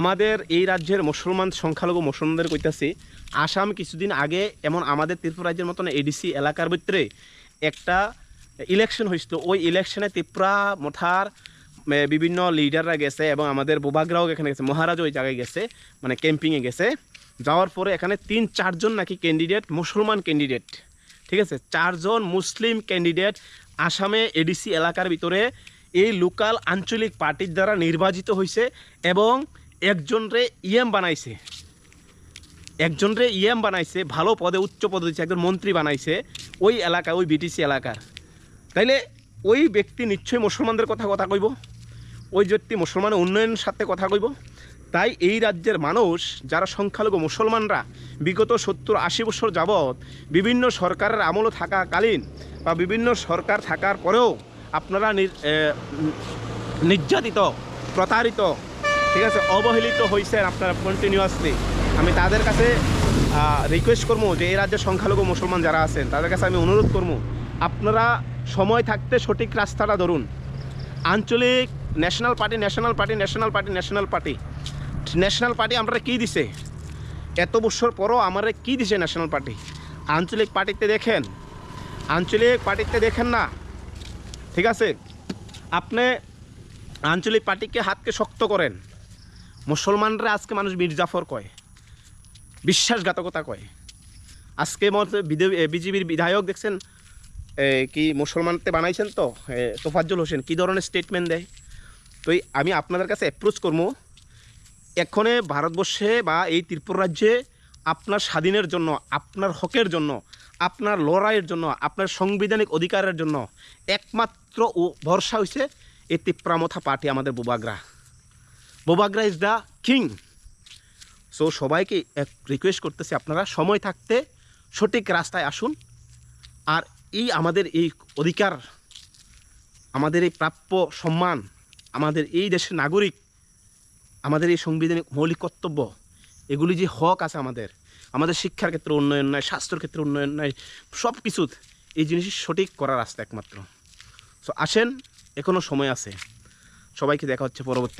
আমাদের এই রাজ্যের মুসলমান সংখ্যালঘু মুসলমানদের কইতাছি, আসাম কিছুদিন আগে এমন আমাদের ত্রিপুরা রাজ্যের মতন এডিসি এলাকার ভিতরে একটা ইলেকশন হয়েছিল ওই ইলেকশনে ত্রিপুরা মথার বিভিন্ন লিডাররা গেছে এবং আমাদের বোবাগরাও এখানে গেছে। মহারাজও ওই জায়গায় গেছে মানে ক্যাম্পিংয়ে গেছে। যাওয়ার পরে এখানে তিন, চারজন নাকি ক্যান্ডিডেট মুসলমান ক্যান্ডিডেট ঠিক আছে? চারজন মুসলিম ক্যান্ডিডেট আসামে এডিসি এলাকার ভিতরে এই লোকাল আঞ্চলিক পার্টির দ্বারা নির্বাচিত হয়েছে এবং একজনরে ইএম বানাইছে। একজনরে ইএম বানাইছে, ভালো পদে, উচ্চ পদে দিচ্ছে একজন মন্ত্রী বানাইছে, ওই এলাকা, ওই বিটিসি এলাকার। তাইলে ওই ব্যক্তি নিশ্চয়ই মুসলমানদের কথা কথা কইব, ওই ব্যক্তি মুসলমানের উন্নয়নের সাথে কথা কইব। তাই এই রাজ্যের মানুষ, যারা সংখ্যালঘু মুসলমানরা, বিগত সত্তর আশি বছর যাবৎ বিভিন্ন সরকারের আমলও থাকাকালীন বা বিভিন্ন সরকার থাকার পরেও আপনারা নির্যাতিত, প্রতারিত ঠিক আছে? অবহেলিত হয়েছেন আপনারা কন্টিনিউয়াসলি আমি তাদের কাছে রিকোয়েস্ট করব যে এই রাজ্যের সংখ্যালঘু মুসলমান যারা আছেন, তাদের কাছে আমি অনুরোধ করব, আপনারা সময় থাকতে সঠিক রাস্তাটা ধরুন। আঞ্চলিক national party national party national party national party. National party আমরা কী দিছে? এত বছর পরও আমারে কী দিছে ন্যাশনাল পার্টি? আঞ্চলিক পার্টিতে দেখেন। আঞ্চলিক পার্টিতে দেখেন না। ঠিক আছে? আপনি আঞ্চলিক পার্টিকে হাতকে শক্ত করেন। মুসলমানরা আজকে মানুষ মির্জাফর কয়? বিশ্বাসঘাতকতা কয়? আজকে বিজেপির বিধায়ক দেখছেন কি মুসলমানতে বানাইছেন তো? তোফাজ্জল হোসেন, কী ধরনের স্টেটমেন্ট দেয়? তো আমি আপনাদের কাছে অ্যাপ্রোচ করব, এক্ষণে ভারতবর্ষে বা এই ত্রিপুরা রাজ্যে আপনার স্বাধীনের জন্য, আপনার হকের জন্য, আপনার লড়াইয়ের জন্য, আপনার সাংবিধানিক অধিকারের জন্য একমাত্র ভরসা হয়েছে এই তিপ্রামথা পার্টি আমাদের Bubagra. Bubagra is the king so সবাইকে এক রিকোয়েস্ট করতেছি আপনারা, সময় থাকতে সঠিক রাস্তায় আসুন। আর এই আমাদের এই অধিকার, আমাদের এই প্রাপ্য সম্মান, আমাদের এই দেশের নাগরিক, আমাদের এই সাংবিধানিক মৌলিক কর্তব্য, এগুলি যে হক আছে আমাদের আমাদের শিক্ষার ক্ষেত্রে উন্নয়ন নয় স্বাস্থ্যর ক্ষেত্রে উন্নয়ন নয় সব কিছু এই জিনিস সঠিক করার রাস্তা একমাত্র। সো আসেন এখনও সময় আছে। সবাইকে দেখা হচ্ছে পরবর্তী